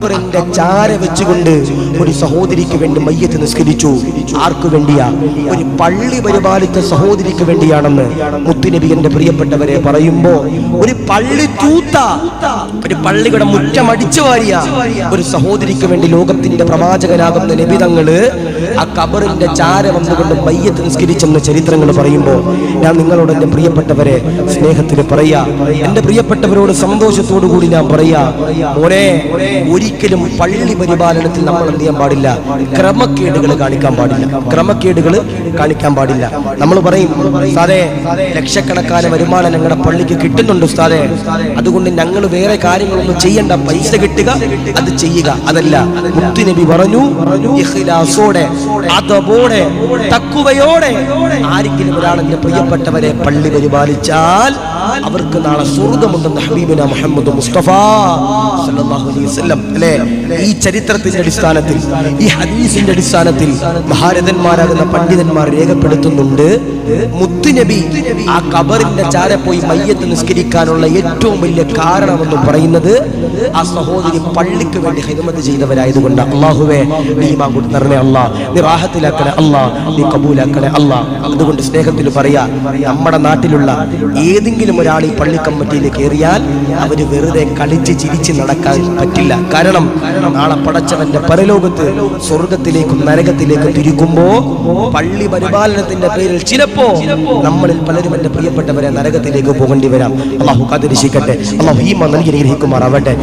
ഖബറിന്റെ ചാര വെച്ചുകൊണ്ട് ഒരു സഹോദരിക്ക് വേണ്ടി മയ്യത്ത് നിസ്കരിച്ചു. ആർക്കു വേണ്ടിയാ? ഒരു പള്ളി പരിപാലിച്ച സഹോദരിക്ക് വേണ്ടിയാണെന്ന് മുത്തുനബി എന്റെ പ്രിയപ്പെട്ടവരെ പറയുമ്പോ ഒരു പള്ളി തൂത്ത ഒരു പള്ളിയുടെ മുറ്റം അടിച്ചു വാരിയ ഒരു സഹോദരിക്ക് വേണ്ടി ലോകത്തിന്റെ പ്രവാചകനാകുന്ന നിബിതങ്ങൾ ആ ഖബറിന്റെ ചാര വന്നുകൊണ്ട് മയ്യത്ത് നിസ്കരിച്ചെന്ന് ചരിത്രങ്ങൾ പറയുമ്പോ ഞാൻ നിങ്ങളോട് എന്റെ പ്രിയപ്പെട്ടവരെ സ്നേഹത്തിന് പറയാ. എന്റെ പ്രിയപ്പെട്ടവരോട് സന്തോഷത്തോടു കൂടി ഞാൻ പറയാ മോനെ ഒരിക്കലും പള്ളി പരിപാലനത്തിൽ നമ്മൾ എന്ത് ചെയ്യാൻ പാടില്ല. ക്രമക്കേടുകൾ കാണിക്കാൻ പാടില്ല. ക്രമക്കേടുകൾ കാണിക്കാൻ പാടില്ല. നമ്മൾ പറയും സാറേ ലക്ഷക്കണക്കാന വരുമാനം ഞങ്ങളുടെ പള്ളിക്ക് കിട്ടുന്നുണ്ട് ഉസ്താദേ. അതുകൊണ്ട് ഞങ്ങൾ വേറെ കാര്യങ്ങളൊന്നും ചെയ്യണ്ട. പൈസ കിട്ടുക അത് ചെയ്യുക. അതല്ല മുത്തുനബി പറഞ്ഞു ഇഖ്ലാസോടെ തക്കുവയോടെ ആരെങ്കിലും എന്റെ പ്രിയപ്പെട്ടവരെ പള്ളി പരിപാലിച്ചാൽ അവർക്ക് നാളെ സ്വർഗമുണ്ടെന്ന് ഹബീബിന മുഹമ്മദ് മുസ്തഫ അല്ലേ? ഈ ചരിത്രത്തിന്റെ അടിസ്ഥാനത്തിൽ ഈ ഹദീസിന്റെ അടിസ്ഥാനത്തിൽ ഭാരതന്മാരാകുന്ന പണ്ഡിതന്മാർ രേഖപ്പെടുത്തുന്നുണ്ട് മുത്തുനബി ആ കബറിന്റെ ചാര പോയി മയ്യത്ത് നിസ്കരിക്കാനുള്ള ഏറ്റവും വലിയ കാരണമെന്ന് പറയുന്നത് ആ സഹോദരി പള്ളിക്ക് വേണ്ടി ഹിതമത് ചെയ്തവരായതുകൊണ്ട് അള്ളാഹുവേ നീ മാ കൊടുത്തരണേ അല്ലാ നീ റാഹത്തിലാക്കണേ അല്ലാ നീ കബൂലാക്കണേ അല്ലാ. അതുകൊണ്ട് സ്നേഹത്തിൽ പറയാ നമ്മുടെ നാട്ടിലുള്ള ഏതെങ്കിലും ഒരാൾ ഈ പള്ളി കമ്മിറ്റിയിൽ കയറിയാൽ അവർ വെറുതെ കളിച്ച് ചിരിച്ച് നടക്കാൻ പറ്റില്ല. കാരണം നാളെ പടച്ചവന്റെ പരലോകത്ത് സ്വർഗത്തിലേക്കും നരകത്തിലേക്കും തിരിക്കുമ്പോ പള്ളി പരിപാലനത്തിന്റെ പേരിൽ ചിലപ്പോ നമ്മളിൽ പലരും എന്റെ പ്രിയപ്പെട്ടവരെ നരകത്തിലേക്ക് പോകേണ്ടി വരാം. അള്ളാഹു കാത്തിരിശിക്കട്ടെ അള്ളാഹു ഈമ നൽകി ഗ്രഹിക്കുമാറാവട്ടെ